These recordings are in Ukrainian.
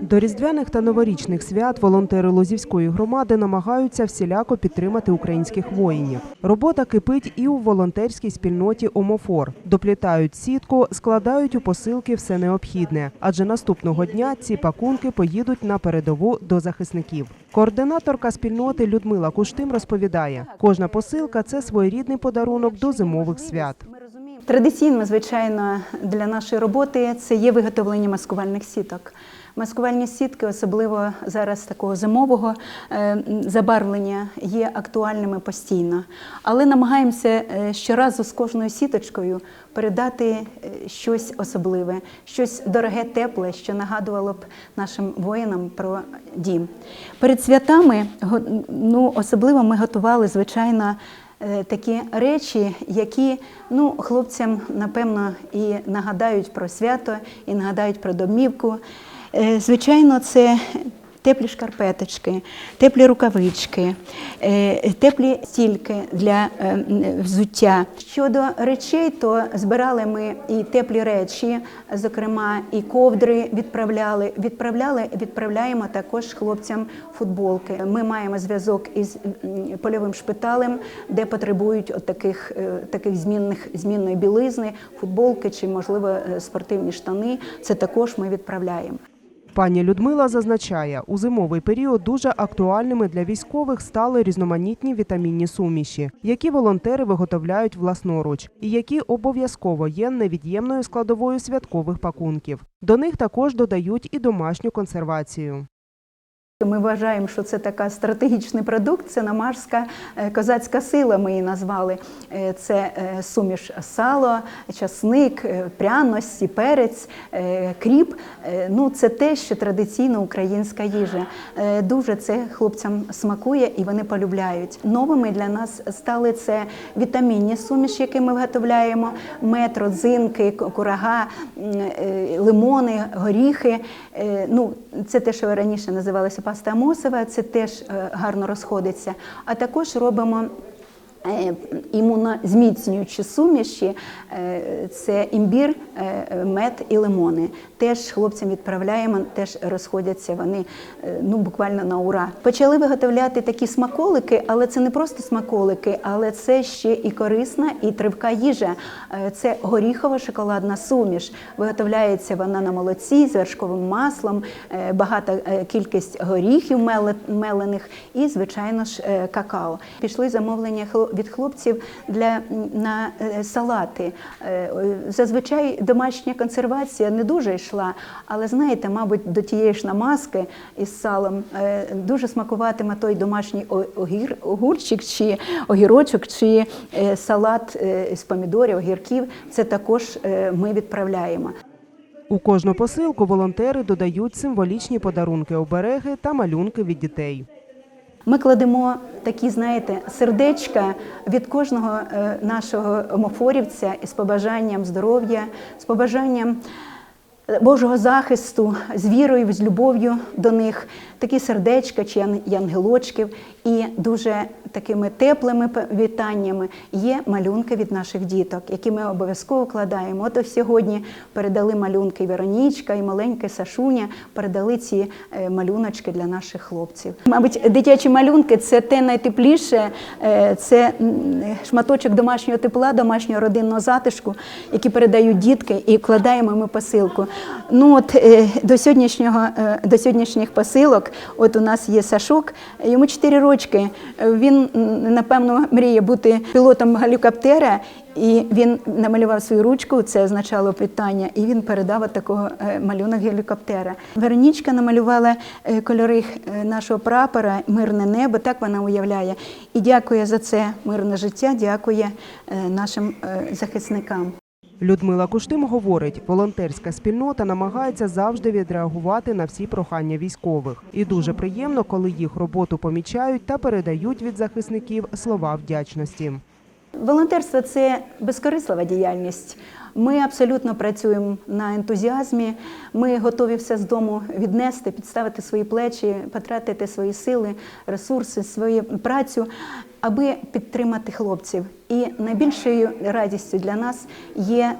До різдвяних та новорічних свят волонтери Лозівської громади намагаються всіляко підтримати українських воїнів. Робота кипить і у волонтерській спільноті Омофор. Доплітають сітку, складають у посилки все необхідне, адже наступного дня ці пакунки поїдуть на передову до захисників. Координаторка спільноти Людмила Куштим розповідає: кожна посилка це своєрідний подарунок до зимових свят. Традиційно, звичайно, для нашої роботи це є виготовлення маскувальних сіток. Маскувальні сітки, особливо зараз такого зимового е, забарвлення, є актуальними постійно. Але намагаємося е, щоразу з кожною сіточкою передати е, щось особливе, щось дороге, тепле, що нагадувало б нашим воїнам про дім. Перед святами ну, особливо ми готували, звичайно, такі речі, які ну, хлопцям, напевно, і нагадають про свято, і нагадають про домівку. Е, Звичайно, це теплі шкарпеточки, теплі рукавички, е, теплі стільки для е, взуття. Щодо речей, то збирали ми і теплі речі, зокрема, і ковдри відправляли. Відправляли, відправляємо також хлопцям футболки. Ми маємо зв'язок із польовим шпиталем, де потребують от таких, е, таких змінних змінної білизни, футболки чи, можливо, спортивні штани. Це також ми відправляємо. Пані Людмила зазначає, у зимовий період дуже актуальними для військових стали різноманітні вітамінні суміші, які волонтери виготовляють власноруч, і які обов'язково є невід'ємною складовою святкових пакунків. До них також додають і домашню консервацію. Ми вважаємо, що це така стратегічний продукт. Це намарська е, козацька сила. Ми її назвали. Е, Це е, суміш сало, часник, пряності, перець, кріп. Ну, це те, що традиційно українська їжа. Дуже це хлопцям смакує і вони полюбляють. Новими для нас стали це вітамінні суміші, які ми виготовляємо: мед, родзинки, курага, лимони, горіхи. Ну, це те, що раніше називалося паста мосова, це теж е, гарно розходиться. А також робимо. Е, Імунозміцнюючі суміші е, це імбір, е, мед і лимони. Теж хлопцям відправляємо, теж розходяться вони ну буквально на ура. Почали виготовляти такі смаколики, але це не просто смаколики, але це ще і корисна, і тривка їжа. Це горіхова шоколадна суміш. Виготовляється вона на молоці з вершковим маслом, багата кількість горіхів меле- мелених і, звичайно ж, какао. Пішли замовлення від хлопців для на е, салати. Е, Зазвичай домашня консервація не дуже йшла, але знаєте, мабуть, до тієї ж намазки із салом е, дуже смакуватиме той домашній огір, огурчик чи огірочок, чи салат з помідорів, огірків. Це також ми відправляємо. У кожну посилку волонтери додають символічні подарунки, обереги та малюнки від дітей. Ми кладемо такі, знаєте, сердечка від кожного е, нашого омофорівця із побажанням здоров'я, з побажанням Божого захисту, з вірою, з любов'ю до них, такі сердечка чи ян- янгелочків, і дуже такими теплими вітаннями є малюнки від наших діток, які ми обов'язково кладаємо. От сьогодні передали малюнки Веронічка, і маленька Сашуня передали ці е, малюночки для наших хлопців. Мабуть, дитячі малюнки це те найтепліше, е, це шматочок домашнього тепла, домашнього родинного затишку, які передають дітки, і вкладаємо ми посилку. Ну от е, до сьогоднішнього е, до сьогоднішніх посилок, от у нас є Сашок, йому 4 рочки. Він напевно мріє бути пілотом гелікоптера. І він намалював свою ручку, це означало питання, і він передав от такого е, малюнок гелікоптера. Веронічка намалювала кольори нашого прапора, мирне небо, так вона уявляє. І дякує за це мирне життя, дякує нашим захисникам. Людмила Куштим говорить, волонтерська спільнота намагається завжди відреагувати на всі прохання військових. І дуже приємно, коли їх роботу помічають та передають від захисників слова вдячності. Волонтерство це безкорислива діяльність. Ми абсолютно працюємо на ентузіазмі. Ми готові все з дому віднести, підставити свої плечі, потратити свої сили, ресурси, свою працю, аби підтримати хлопців. І найбільшою радістю для нас є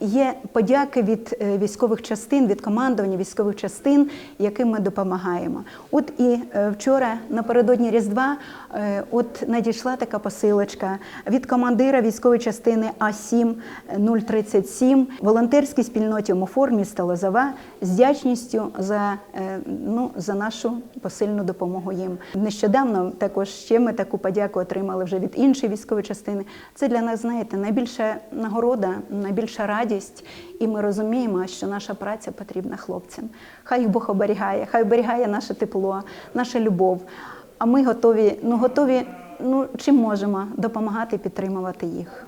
є подяки від е, військових частин, від командування військових частин, яким ми допомагаємо. От і е, вчора напередодні Різдва е, от надійшла така посилочка від командира військової частини А7 037 волонтерській спільноті ОМОФОР міста Лозова з вдячністю за, ну, за нашу посильну допомогу їм. Нещодавно також ще ми таку подяку отримали вже від іншої військової частини. Це для нас, знаєте, найбільша нагорода, найбільша радість, і ми розуміємо, що наша праця потрібна хлопцям. Хай їх Бог оберігає, хай оберігає наше тепло, наша любов. А ми готові, ну готові, ну чим можемо допомагати, підтримувати їх.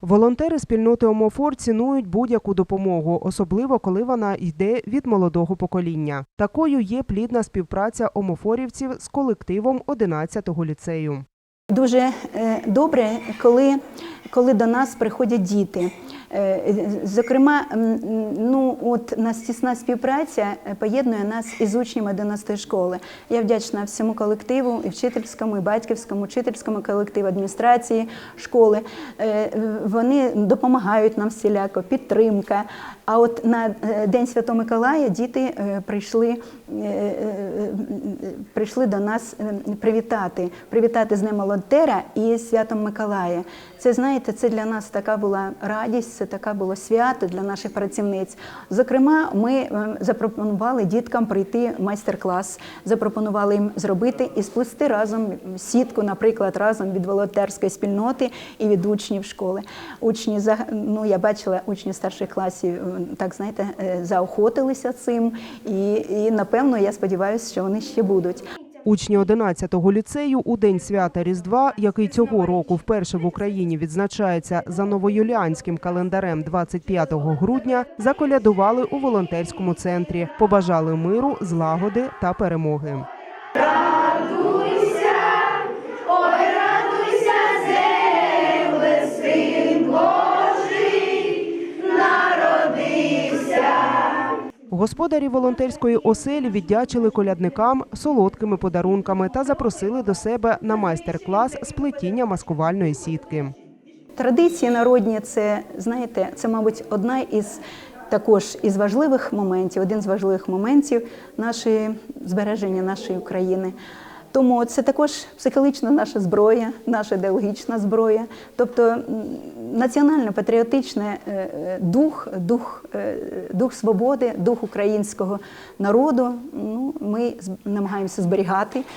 Волонтери спільноти ОМОФОР цінують будь-яку допомогу, особливо коли вона йде від молодого покоління. Такою є плідна співпраця омофорівців з колективом 11-го ліцею. Дуже е, добре, коли, коли до нас приходять діти. Е, Зокрема, ну от нас тісна співпраця е, поєднує нас із учнями 11 школи. Я вдячна всьому колективу, і вчительському, і батьківському, учительському колективу, адміністрації школи. Е, Вони допомагають нам всіляко, підтримка. А от на День Святого Миколая діти прийшли, прийшли до нас е, привітати, привітати з Днем волонтера і Святом Миколая. Це знаєте, це для нас така була радість, це така було свято для наших працівниць. Зокрема, ми е, запропонували діткам прийти майстер-клас, запропонували їм зробити і сплести разом сітку, наприклад, разом від волонтерської спільноти і від учнів школи. Учні ну я бачила учні старших класів, е, так знаєте, е, заохотилися цим, і, і напевно я сподіваюся, що вони ще будуть. Учні 11-го ліцею у день свята Різдва, який цього року вперше в Україні відзначається за новоюліанським календарем 25 грудня, заколядували у волонтерському центрі, побажали миру, злагоди та перемоги. Господарі волонтерської оселі віддячили колядникам солодкими подарунками та запросили до себе на майстер-клас з плетіння маскувальної сітки. Традиції народні це, знаєте, це, мабуть, одна із також із важливих моментів, один з важливих моментів нашої збереження нашої України. Тому це також психологічна наша зброя, наша ідеологічна зброя, тобто національно-патріотичний е, е, дух, дух, е, дух свободи, дух українського народу. Ну, ми намагаємося зберігати